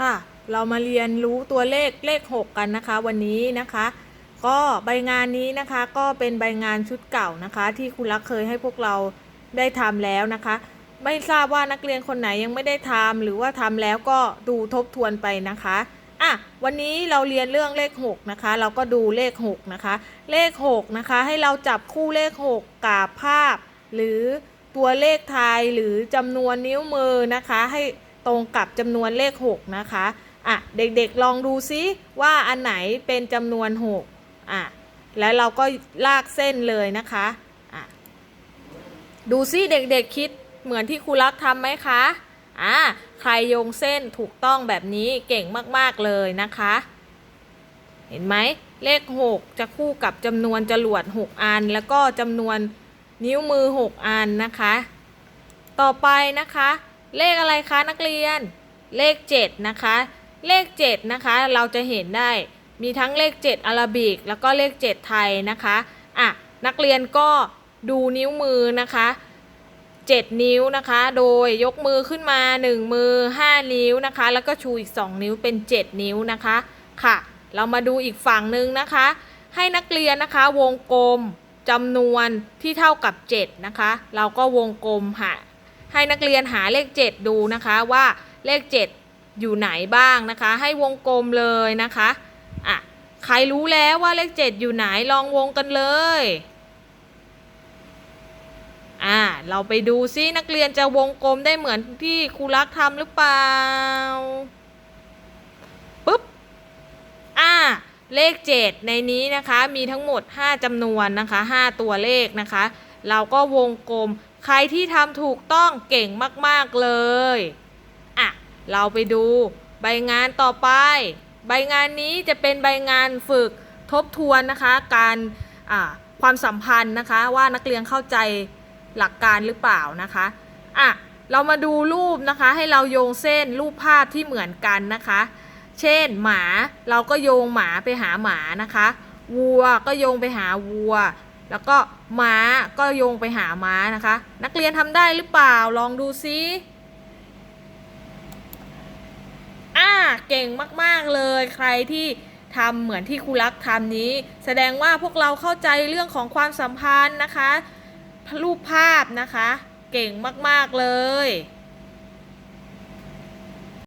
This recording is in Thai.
ค่ะ เรามาเรียนรู้ตัวเลขเลข 6 กันนะคะ วันนี้นะคะ ก็ใบงานนี้นะคะก็เป็นใบงานชุดเก่านะคะ ที่ครูรักเคยให้พวกเราได้ทำแล้วนะคะ ไม่ทราบว่านักเรียนคนไหนยังไม่ได้ทำหรือว่าทำแล้วก็ดูทบทวนไปนะคะอะวันนี้เราเรียนเรื่องเลข 6 นะคะ เราก็ดูเลข 6 นะคะ เลข 6 นะคะ ให้เราจับคู่เลข 6 กับภาพ หรือตัวเลขไทยหรือจำนวนนิ้วมือนะคะ ให้ ตรงกับจำนวนเลข 6 นะคะอะเด็กๆลองดูซิว่าอันไหนเป็นจำนวน 6อะแล้วเราก็ลากเส้นเลยนะคะอะดูซิเด็กๆคิดเหมือนที่ครูรักทำไหมคะอะใครโยงเส้นถูกต้องแบบนี้เก่งมากๆเลยนะคะ เห็นไหมเลข 6 จะคู่กับจำนวนจรวด 6 อัน แล้วก็จำนวนนิ้วมือ 6 อันนะคะ ต่อไปนะคะ เลขอะไรคะนักเรียน เลข 7 นะคะ เลข 7 นะคะ เราจะเห็นได้มีทั้งเลข 7อาราบิก แล้วก็เลข 7 ไทยนะคะอะนักเรียนก็ดูนิ้วมือนะคะ 7 นิ้วนะคะ โดยยกมือขึ้นมา 1 มือ 5 นิ้วนะคะ แล้วก็ชูอีก 2 นิ้วเป็น 7 นิ้วนะคะค่ะ เรามาดูอีกฝั่งหนึ่งนะคะ ให้นักเรียนนะคะวงกลมจำนวนที่เท่ากับ 7 นะคะ เราก็วงกลมหา ให้นักเรียนหาเลข 7 ดูนะคะว่าเลข 7 อยู่ไหนบ้างนะคะ ให้วงกลมเลยนะคะอะใครรู้แล้วว่าเลข 7 อยู่ไหนลองวงกันเลยอ่าเราไปดูซินักเรียนจะวงกลมได้เหมือนที่ครูรักทำหรือเปล่าปุ๊บอ่าเลข 7 ในนี้นะคะมีทั้งหมด 5จำนวนนะคะ 5 ตัวเลขนะคะ เราก็วงกลม ใครที่ทำถูกต้องเก่งมาก ๆ เลย อะ เราไปดู ใบงานต่อไป ใบงานนี้จะเป็นใบงานฝึกทบทวนนะคะ การความสัมพันธ์นะคะ ว่านักเรียนเข้าใจหลักการหรือเปล่านะคะอะเรามาดูรูปนะคะ ให้เราโยงเส้นรูปภาพที่เหมือนกันนะคะ เช่นหมาเราก็โยงหมาไปหาหมานะคะ วัวก็โยงไปหาวัว แล้วก็ม้าก็โยงไปหาม้านะคะ นักเรียนทำได้หรือเปล่าลองดูซิอ่าเก่งมากๆเลยใครที่ทำเหมือนที่ครูรักทำนี้ แสดงว่าพวกเราเข้าใจเรื่องของความสัมพันธ์นะคะรูปภาพนะคะ เก่งมากๆเลย